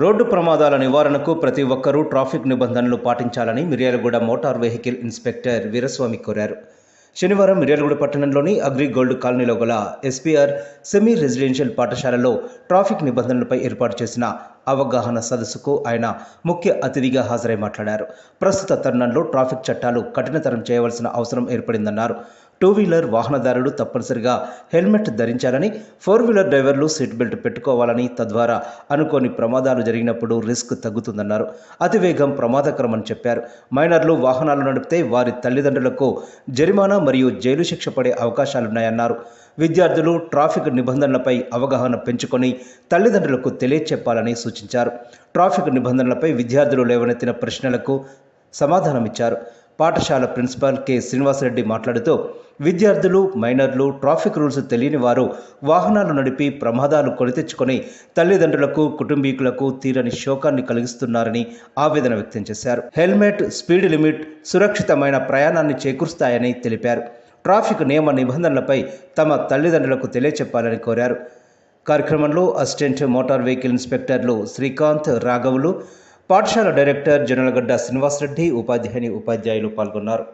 Road ప్రమాదాల నివారణకు ప్రతి ఒక్కరూ ట్రాఫిక్ నిబంధనలు పాటించాలని Miryalaguda motor vehicle inspector Veeraswamy కోరారు. శనివారం మిర్యాలగూడ పట్టణంలోని అగ్రి గోల్డ్ కాలనీలో గల ఎస్పీఆర్ సెమీ రెసిడెన్షియల్ పాఠశాలలో ట్రాఫిక్ నిబంధనలపై ఏర్పాటు చేసిన అవగాహన సదస్సుకు ఆయన ముఖ్య అతిథిగా హాజరై మాట్లాడారు. ప్రస్తుత తరుణంలో ట్రాఫిక్ చట్టాలు కఠినతరం చేయవలసిన అవసరం ఏర్పడిందన్నారు. టూ వీలర్ వాహనదారులు తప్పనిసరిగా హెల్మెట్ ధరించాలని ఫోర్ వీలర్ డ్రైవర్లు సీట్ బెల్ట్ పెట్టుకోవాలని తద్వారా అనుకోని ప్రమాదాలు జరిగినప్పుడు రిస్క్ తగ్గుతుందన్నారు. అతివేగం ప్రమాదకరమని చెప్పారు. మైనర్లు వాహనాలు నడిపితే వారి తల్లిదండ్రులకు జరిమానా మరియు జైలు శిక్ష పడే అవకాశాలున్నాయన్నారు. విద్యార్థులు ట్రాఫిక్ నిబంధనలపై అవగాహన పెంచుకొని తల్లిదండ్రులకు తెలియచెప్పాలని సూచించారు. ట్రాఫిక్ నిబంధనలపై విద్యార్థులు లేవనెత్తిన ప్రశ్నలకు సమాధానమిచ్చారు. పాఠశాల ప్రిన్సిపాల్ కె శ్రీనివాసరెడ్డి మాట్లాడుతూ విద్యార్థులు మైనర్లు ట్రాఫిక్ రూల్స్ తెలియని వారు వాహనాలు నడిపి ప్రమాదాలు కొని తెచ్చుకొని తల్లిదండ్రులకు కుటుంబీకులకు తీరని శోకాన్ని కలిగిస్తున్నారని ఆవేదన వ్యక్తం చేశారు. హెల్మెట్ స్పీడ్ లిమిట్ సురక్షితమైన ప్రయాణాన్ని చేకూరుస్తాయని తెలిపారు. ట్రాఫిక్ నియమ నిబంధనలపై తమ తల్లిదండ్రులకు తెలియచెప్పాలని కోరారు. కార్యక్రమంలో అసిస్టెంట్ మోటార్ వెహికల్ ఇన్స్పెక్టర్లు శ్రీకాంత్ రాఘవులు పాఠశాల డైరెక్టర్ జనలగడ్డ శ్రీనివాసరెడ్డి ఉపాధ్యాయుని ఉపాధ్యాయులు పాల్గొన్నారు.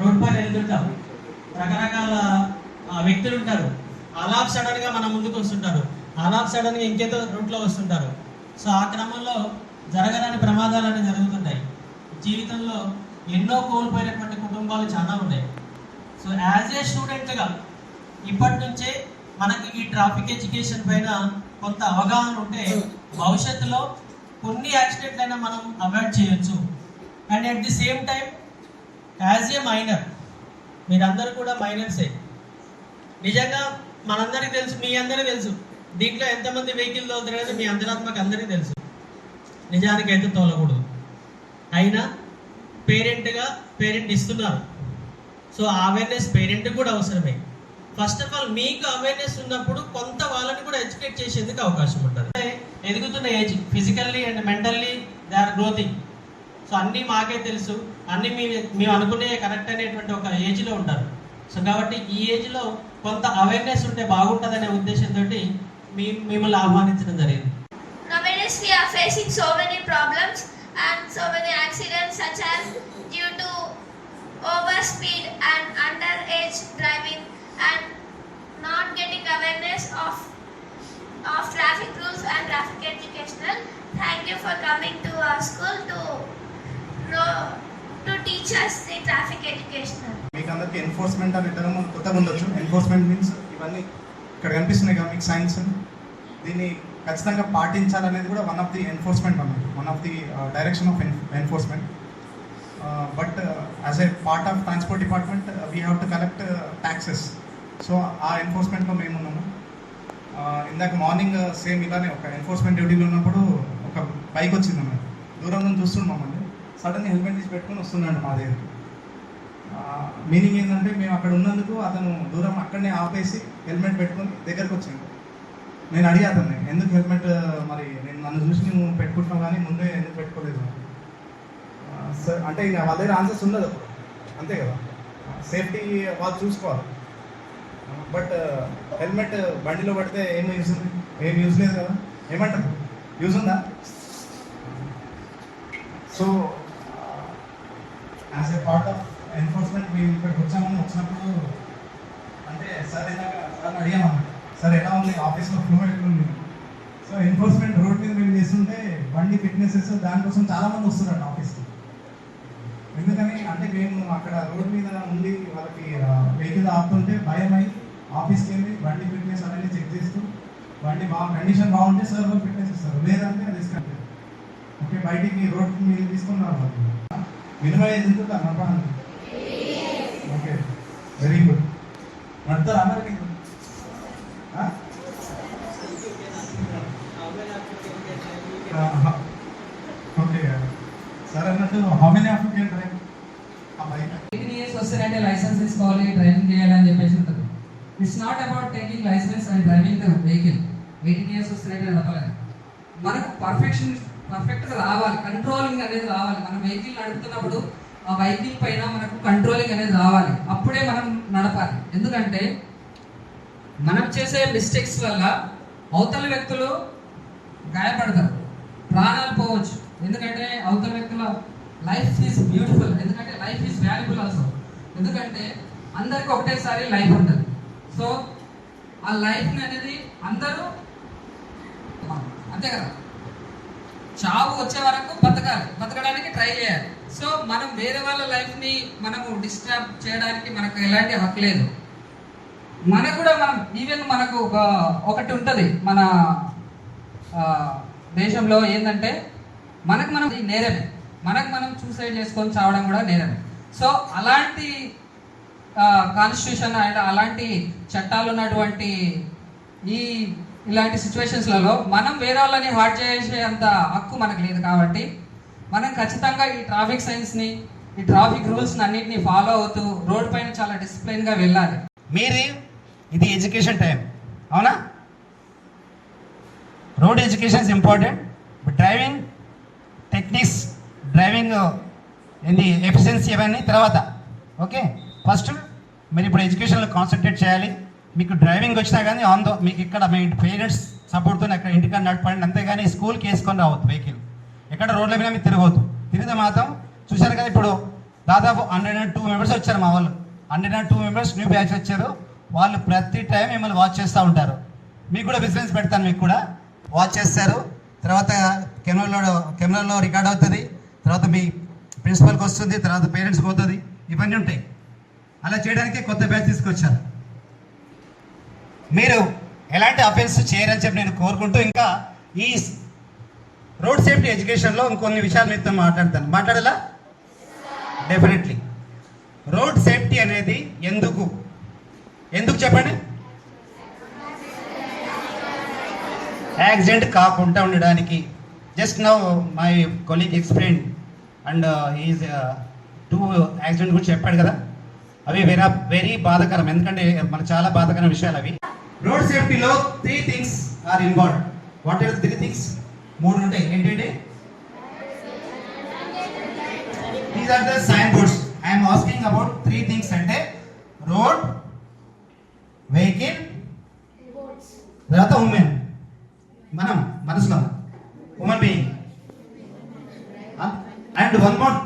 రోడ్ పైన వెళ్తుంటాం రకరకాల వ్యక్తులు ఉంటారు అలాప్ సడన్గా మన ముందుకు వస్తుంటారు అలాప్ సడన్గా ఇంకేదో రూట్లో వస్తుంటారు. సో ఆ క్రమంలో జరగరాని ప్రమాదాలు అనేవి జరుగుతుంటాయి జీవితంలో ఎన్నో కోల్పోయినటువంటి కుటుంబాలు చాలా ఉన్నాయి. సో యాజ్ ఏ స్టూడెంట్గా ఇప్పటి నుంచే మనకి ఈ ట్రాఫిక్ ఎడ్యుకేషన్ పైన కొంత అవగాహన ఉంటే భవిష్యత్తులో కొన్ని యాక్సిడెంట్లైనా మనం అవాయిడ్ చేయొచ్చు. And at the same time as a minor మీరందరూ కూడా మైనర్సే. నిజంగా మనందరికీ తెలుసు మీ అందరికీ తెలుసు దీంట్లో ఎంతమంది వెహికల్ తోలుతున్నారో మీ అంతరాత్మకు అందరికీ తెలుసు. నిజానికి అయితే తోలకూడదు. అయినా పేరెంట్గా పేరెంట్ ఇస్తున్నారు. సో అవేర్నెస్ పేరెంట్కి కూడా అవసరమే. ఫస్ట్ ఆఫ్ ఆల్ మీకు అవేర్నెస్ ఉన్నప్పుడు కొంత వాళ్ళని కూడా ఎడ్యుకేట్ చేసేందుకు అవకాశం ఉంటుంది. ఎదుగుతున్న age physically and mentally they are growing so అన్నీ మాకే తెలుసు. అన్నీ మీ మేము అనుకునే కరెక్ట్ అనేటువంటి ఒక ఏజ్లో ఉంటారు. సో కాబట్టి ఈ ఏజ్లో కొంత అవేర్నెస్ ఉంటే బాగుంటుందనే ఉద్దేశంతో మీ మిమ్మల్ని ఆహ్వానించడం జరిగింది. Nowadays we are facing so many problems and so many accidents such as due to overspeed and underage driving. And not getting awareness of of traffic rules and traffic educational. Thank you for coming to our school to know to teach us the traffic educational. మీకు అందరికి enforcement అనే term కొత్తగా ఉండొచ్చు enforcement means ఇవన్నీ ఇక్కడ కనిపిస్తున్నాయి కదా మీకు సైన్స్ దీన్ని ఖచ్చితంగా పాటించాలనేది కూడా వన్ ఆఫ్ ది ఎన్ఫోర్స్మెంట్ అన్నమాట one of the direction of enforcement but as a part of transport department we have to collect taxes so ఆ ఎన్ఫోర్స్మెంట్లో మేము ఉన్నాము ఇందాక మార్నింగ్ uh, సేమ్ ఇలానే ఒక ఎన్ఫోర్స్మెంట్ డ్యూటీలో ఉన్నప్పుడు ఒక బైక్ వచ్చింది అన్నమాట దూరం నుంచి చూస్తున్నాం మమ్మల్ని సడన్గా హెల్మెట్ తీసి పెట్టుకొని వస్తున్నాడు మా దగ్గర మీనింగ్ ఏంటంటే మేము అక్కడ ఉన్నందుకు అతను దూరం అక్కడనే ఆపేసి హెల్మెట్ పెట్టుకొని దగ్గరకు వచ్చాడు. నేను అడిగా అతన్ని ఎందుకు హెల్మెట్ uh, మరి నేను నన్ను చూసి నువ్వు పెట్టుకుంటున్నావు కానీ ముందే ఎందుకు పెట్టుకోలేదు? సార్ అంటే ఇక వాళ్ళ దగ్గర ఆన్సర్స్ ఉండదు అంతే కదా. సేఫ్టీ వాళ్ళు చూసుకోవాలి. బట్ హెల్మెట్ బండిలో పడితే ఏం యూజ్ ఉంది ఏం యూజ్ లేదు కదా? ఏమంటారు యూజ్ ఉందా? So as a part of enforcement మేము ఇక్కడికి వచ్చామని వచ్చినప్పుడు అంటే సార్ ఎలా సార్ అడిగామన్నమాట సార్ ఎలా ఉంది? ఆఫీస్లో ఫ్లో ఎట్లా ఉంది సో ఎన్ఫోర్స్మెంట్ రోడ్ మీద మేము చేస్తుంటే బండి ఫిట్నెసెస్ దానికోసం చాలామంది వస్తున్నారు ఆఫీస్కి. ఎందుకని? అంటే మేము అక్కడ రోడ్ మీద ఉండి వాళ్ళకి వెహికల్ ఆపుతుంటే భయమై ఆఫీస్కి వెళ్ళి బండి ఫిట్నెస్ అనేది చెక్ చేస్తూ బండి బాగా కండిషన్ బాగుంటే సార్ ఫిట్నెస్ ఇస్తారు. లేదంటే అది ఇస్తారు ఓకే బయటికి రోడ్ మీరు తీసుకున్నారు వాళ్ళు. ఏజ్ ఎంత? నడపడానికి ఓకే వెరీ గుడ్ నడతారా అందరికి? ఓకే సార్ అన్నట్టు how many of you can drive a bike eighteen years వస్తేనంటే licence తీసుకోవాలి డ్రైవింగ్ చేయాలని చెప్పేసి ఉంటుంది it's not about taking licence and driving the vehicle eighteen years వస్తున్నట్టు నడపలేదు మనకు పర్ఫెక్షన్ పర్ఫెక్ట్గా రావాలి. కంట్రోలింగ్ అనేది రావాలి. మనం వెహికల్ నడుపుతున్నప్పుడు ఆ వెహికల్ పైన మనకు కంట్రోలింగ్ అనేది రావాలి. అప్పుడే మనం నడపాలి. ఎందుకంటే మనం చేసే మిస్టేక్స్ వల్ల అవతల వ్యక్తులు గాయపడతారు. ప్రాణాలు పోవచ్చు. ఎందుకంటే అవతల వ్యక్తుల లైఫ్ ఈజ్ బ్యూటిఫుల్ ఎందుకంటే లైఫ్ ఈజ్ వాల్యుబుల్ ఆల్సో ఎందుకంటే అందరికీ ఒకటేసారి లైఫ్ ఉంటుంది. సో ఆ లైఫ్ అనేది అందరూ అంతే కదా? చావు వచ్చే వరకు బతకాలి బతకడానికి ట్రై చేయాలి. సో మనం వేరే వాళ్ళ లైఫ్ని మనము డిస్టర్బ్ చేయడానికి మనకు ఎలాంటి హక్కు లేదు. మనకు కూడా మనం ఈవెన్ మనకు ఒక ఒకటి ఉంటుంది. మన దేశంలో ఏంటంటే మనకు మనం నేరమే. మనకు మనం సూసైడ్ చేసుకొని చావడం కూడా నేరమే. సో అలాంటి కాన్స్టిట్యూషన్ అండ్ అలాంటి చట్టాలు ఉన్నటువంటి ఈ ఇలాంటి సిచ్యువేషన్స్లలో మనం వేరే వాళ్ళని హార్ట్ చేసే అంత హక్కు మనకు లేదు కాబట్టి మనం ఖచ్చితంగా ఈ ట్రాఫిక్ సైన్స్ని ఈ ట్రాఫిక్ రూల్స్ని అన్నింటినీ ఫాలో అవుతూ రోడ్ పైన చాలా డిసిప్లిన్గా వెళ్ళాలి. మీరు ఇది ఎడ్యుకేషన్ టైం అవునా? Road education is important driving techniques driving ఏంది ఎఫిషియన్సీ ఇవన్నీ తర్వాత. ఓకే ఫస్ట్ మీరు ఇప్పుడు ఎడ్యుకేషన్లో కాన్సన్ట్రేట్ చేయాలి. మీకు డ్రైవింగ్ వచ్చినా కానీ ఆన్ దో మీకు ఇక్కడ మీ పేరెంట్స్ సపోర్ట్తో అక్కడ ఇంటికాడ నడపండి. అంతేగాని స్కూల్కి వేసుకొని రావద్దు వెహికల్ ఎక్కడ రోడ్ల మీద మీరు తిరగవద్దు తిరిగితే మాత్రం చూశారు కదా ఇప్పుడు దాదాపు హండ్రెడ్ అండ్ టూ మెంబర్స్ వచ్చారు మా వాళ్ళు. Hundred and two members new batch వచ్చారు. వాళ్ళు ప్రతి టైం మిమ్మల్ని వాచ్ చేస్తూ ఉంటారు. మీకు కూడా విజిలెన్స్ పెడతాను మీకు కూడా. వాచ్ చేస్తారు. తర్వాత కెమెరాలో కెమెరాలో రికార్డ్ అవుతుంది. తర్వాత మీ ప్రిన్సిపల్కి వస్తుంది. తర్వాత పేరెంట్స్కి పోతుంది. ఇవన్నీ ఉంటాయి. అలా చేయడానికి కొత్త బ్యాచ్ తీసుకొచ్చారు. మీరు ఎలాంటి అఫెన్స్ చేయరని చెప్పి నేను కోరుకుంటూ ఇంకా ఈ రోడ్ సేఫ్టీ ఎడ్యుకేషన్లో ఇంకొన్ని విషయాలు మీతో మాట్లాడతాను. మాట్లాడాలా? డెఫినెట్లీ రోడ్ సేఫ్టీ అనేది ఎందుకు? ఎందుకు చెప్పండి? యాక్సిడెంట్ కాకుండా ఉండడానికి. Just now my colleague explain and is two accident గురించి చెప్పాడు కదా. అవి వెరీ వెరీ బాధకరం. ఎందుకంటే మన చాలా బాధకరం విషయాలు అవి. Road సేఫ్టీలో three things are involve what are three things మూడు ఉంటాయి. ఏంటంటే? These are the sign boards I'm asking about three things అంటే రోడ్ వెహికల్ తర్వాత ఉమెన్ మనం మనసులో. Women being and one more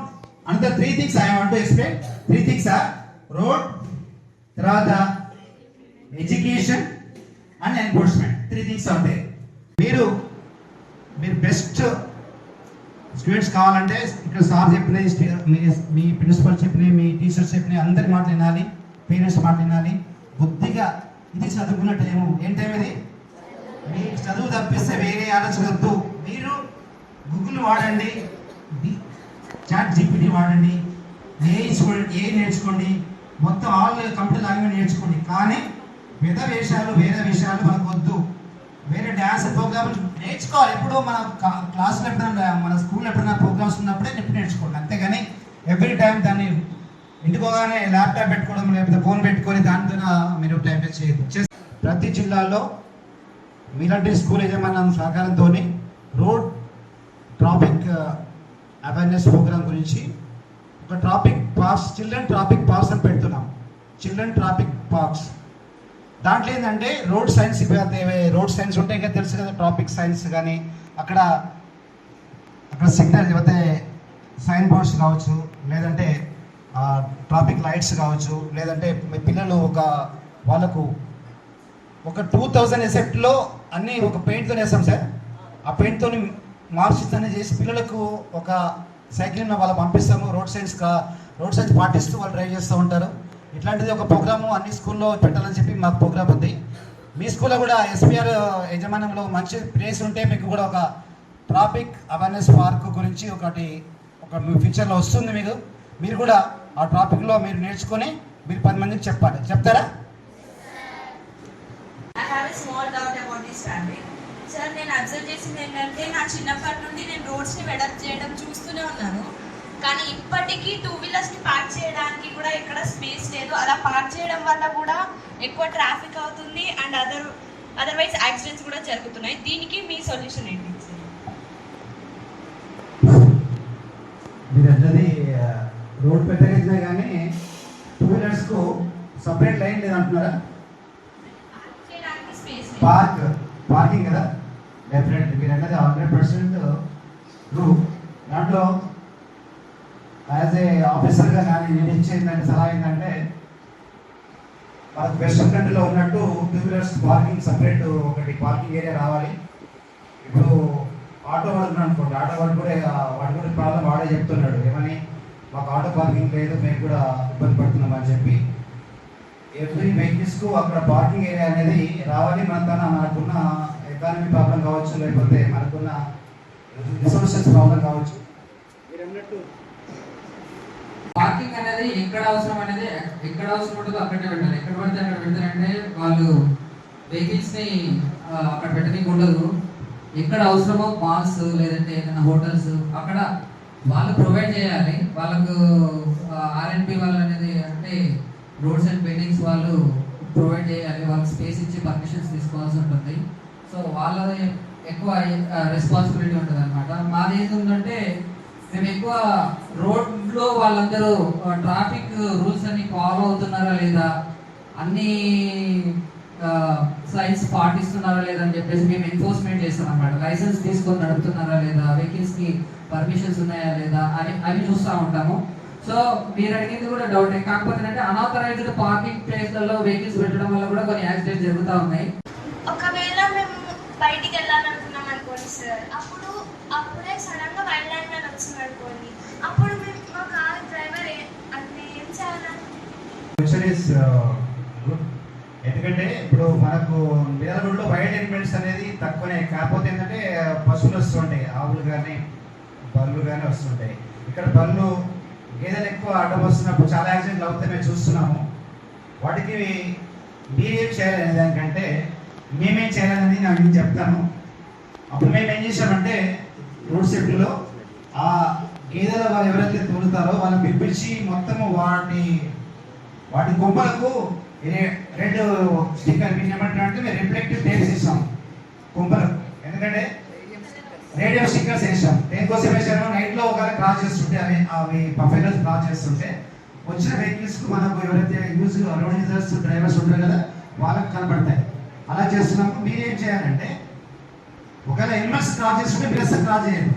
another three things I want to explain three things are road తర్వాత education and enforcement. Three things అవుతాయి మీరు మీరు best students కావాలంటే ఇక్కడ సార్ చెప్పినవి మీ- ప్రిన్సిపల్ చెప్పినవి మీ టీచర్స్ చెప్పినవి అందరి మాట వినాలి పేరెంట్స్ మాట వినాలి. బుద్ధిగా ఇది చదువుకున్న టైము ఏం టైం ఇది? మీ చదువు తప్పిస్తే వేరే ఆలోచనద్దు మీరు గూగుల్ వాడండి చాట్ జీపీటీ వాడండి ఏ చూడండి ఏ నేర్చుకోండి మొత్తం ఆల్ కంప్యూటర్ లాంగ్వేజ్ నేర్చుకోండి. కానీ విధ వేషాలు వేరే విషయాలు మనకు వద్దు. వేరే డ్యాన్స్ ప్రోగ్రామ్ నేర్చుకోవాలి. ఎప్పుడు మన క్లాసులు ఎప్పుడైనా మన స్కూల్లో ఎప్పుడైనా ప్రోగ్రామ్స్ ఉన్నప్పుడే నిప్పు నేర్చుకోండి. అంతేగాని ఎవ్రీ టైం దాన్ని ఇంటికోగానే ల్యాప్టాప్ పెట్టుకోవడం లేకపోతే ఫోన్ పెట్టుకొని దానితో మీరు టైం చేయదు ప్రతి జిల్లాలో మీలాంటి స్కూల్ యజమానం సహకారంతో road traffic uh, awareness programme గురించి ఒక traffic pass children traffic pass అని పెడుతున్నాం. చిల్డ్రన్ ట్రాఫిక్ పార్క్స్ దాంట్లో ఏంటంటే రోడ్ సైన్స్ రోడ్ సైన్స్ ఉంటాయి కదా తెలుసు కదా ట్రాఫిక్ సైన్స్ కానీ అక్కడ అక్కడ సిగ్నల్ లేకపోతే సైన్ బోర్డ్స్ కావచ్చు లేదంటే ట్రాఫిక్ లైట్స్ కావచ్చు లేదంటే మీ పిల్లలు ఒక వాళ్ళకు ఒక టూ థౌజండ్ ఎసెప్ట్లో అన్నీ ఒక పెయింట్తో వేస్తాం సార్. ఆ పెయింట్తో మార్చిస్తానే చేసి పిల్లలకు ఒక సైక్లింగ్ వాళ్ళు పంపిస్తాము. రోడ్ సైన్స్ కా రోడ్ సైన్స్ పాటిస్తూ వాళ్ళు డ్రైవ్ చేస్తూ ఉంటారు. ఇట్లాంటిది ఒక ప్రోగ్రాము అన్ని స్కూల్లో పెట్టాలని చెప్పి మాకు ప్రోగ్రామ్ ఉంది. మీ స్కూల్లో కూడా ఎస్పీఆర్ యజమానంలో మంచి ప్లేస్ ఉంటే మీకు కూడా ఒక ట్రాఫిక్ అవేర్నెస్ పార్క్ గురించి ఒకటి ఒక మీ ఫ్యూచర్లో వస్తుంది మీకు. మీరు కూడా ఆ ట్రాఫిక్లో మీరు నేర్చుకొని మీరు పది మందికి చెప్పాలి. చెప్తారా? I have a small doubt about this fabric. నేను అబ్జర్వ్ చేసింది ఏంటంటే నా చిన్నప్పటి నుండి నేను రోడ్స్ని వెడప్ చేయడం చూస్తూనే ఉన్నాను. కానీ ఇప్పటికీ టూ వీలర్స్ని పార్క్ చేయడానికి కూడా ఎక్కడ స్పేస్ లేదు. అలా పార్క్ చేయడం వల్ల కూడా ఎక్కువ ట్రాఫిక్ అవుతుంది అండ్ అదర్ అదర్వైజ్ యాక్సిడెంట్స్ కూడా జరుగుతున్నాయి. దీనికి మీ సొల్యూషన్ ఏంటి? మీరు రోడ్ పెట్టగలిగినా కానీ టూ వీలర్స్కు సపరేట్ లైన్ లేదంటున్నారా? పార్క్ పార్కింగ్ కదా? డెఫినెట్ మీరు అన్నది హండ్రెడ్ పర్సెంట్ రూ దాంట్లో యాజ్ ఏ ఆఫీసర్గా కానీ నేను ఇచ్చేందంటే సలహా ఏంటంటే మనకు వెస్టర్న్ కంట్రీలో ఉన్నట్టు టూ వీలర్స్ పార్కింగ్ సపరేట్ ఒకటి పార్కింగ్ ఏరియా రావాలి. ఇప్పుడు ఆటో వాళ్ళు అనుకోండి ఆటో వాళ్ళు కూడా ఆ, వాడి కూడా ప్రాబ్లం వాడే చెప్తున్నాడు. ఏమని? మాకు ఆటో పార్కింగ్ లేదు మేము కూడా ఇబ్బంది పడుతున్నాం అని చెప్పి. ఎవ్రీ వెహికల్స్కు అక్కడ పార్కింగ్ ఏరియా అనేది రావాలి. మన తన మనకున్న ఎకానమీ ప్రాబ్లం కావచ్చు లేకపోతే మనకున్న రిసోర్సెస్ ప్రాబ్లం కావచ్చు. మీరు అన్నట్టు పార్కింగ్ అనేది ఎక్కడ అవసరం అనేది ఎక్కడ అవసరం ఉంటుందో అక్కడే పెట్టాలి. ఎక్కడ పడితే అక్కడ పెడతారంటే వాళ్ళు వెహికల్స్ని అక్కడ పెట్టడానికి ఉండదు. ఎక్కడ అవసరమో మాల్స్ లేదంటే ఏదైనా హోటల్స్ అక్కడ వాళ్ళు ప్రొవైడ్ చేయాలి. వాళ్ళకు ఆర్ఎన్పి వాళ్ళు అనేది అంటే రోడ్స్ అండ్ బిల్డింగ్స్ వాళ్ళు ప్రొవైడ్ చేయాలి. వాళ్ళకి స్పేస్ ఇచ్చి పర్మిషన్స్ తీసుకోవాల్సి ఉంటుంది. సో వాళ్ళది ఎక్కువ రెస్పాన్సిబిలిటీ ఉంటుంది అనమాట మాది ఏంటంటే మేము ఎక్కువ రోడ్లో వాళ్ళందరూ ట్రాఫిక్ రూల్స్ అన్ని ఫాలో అవుతున్నారా లేదా అన్ని సైన్స్ పాటిస్తున్నారా లేదా అని చెప్పేసి మేము ఎన్ఫోర్స్మెంట్ చేస్తాం అనమాట లైసెన్స్ తీసుకొని నడుపుతున్నారా లేదా వెహికల్స్కి పర్మిషన్స్ ఉన్నాయా లేదా అని అవి చూస్తూ ఉంటాము. సో మీరు అడిగింది కూడా డౌటే కాకపోతే అంటే అనాథరైజ్డ్ పార్కింగ్ ప్లేస్లలో వెహికల్స్ పెట్టడం వల్ల కూడా కొన్ని యాక్సిడెంట్స్ జరుగుతూ ఉన్నాయి. ఒకవేళ మేము బయటికి వెళ్ళాలనుకున్నాం అనుకోండి సార్. అప్పుడు అప్పుడే సడన్గా వైల్డ్ లైన్ వచ్చింది అనుకోండి. అప్పుడు మేము మా కార్ డ్రైవర్ అంటే ఏం చేయాలని uh, ఎందుకంటే ఇప్పుడు మనకు వీరగుడిలో వైల్డ్ ఎలిమెంట్స్ అనేది తక్కువనే. కాకపోతే ఏంటంటే uh, పశువులు వస్తుంటాయి. ఆవులు కానీ బళ్ళు కానీ వస్తుంటాయి. ఇక్కడ బళ్ళు గేదెలు ఎక్కువ అడ్డం వస్తున్నప్పుడు చాలా యాక్సిడెంట్లు అవుతాయి మేము చూస్తున్నాము. వాటికి మీరేం చేయాలనే దానికంటే మేమేం చేయాలని నేను మీకు చెప్తాను. అప్పుడు మేము ఏం చేశామంటే రోడ్ సేఫ్టీలో ఆ గేదెల వాళ్ళు ఎవరైతే తోలుతారో వాళ్ళని పిలిపించి మొత్తము వాటి వాటి కొమ్మలకు రెడ్ స్టిక్కర్ మీరు ఏమంటారు అంటే మేము రిఫ్లెక్టివ్ టేప్స్ ఇస్తాం కొమ్మలకు. ఎందుకంటే రేడియో స్టిక్కర్స్ వేసాం దేనికోసం వేసాము నైట్లో ఒకవేళ క్రాస్ చేస్తుంటే అవి అవి బఫెలోస్ క్రాస్ చేస్తుంటే వచ్చిన వెహికల్స్కు మనకు ఎవరైతే యూజ్ రోడ్ యూజర్స్ డ్రైవర్స్ ఉంటారు కదా వాళ్ళకి కనబడతాయి అలా చేస్తున్నాము మీరు ఏం చేయాలంటే ఒకవేళ ఎనిమల్స్ క్రాస్ చేసుకుంటే మీరు అసలు క్రాస్ చేయండి.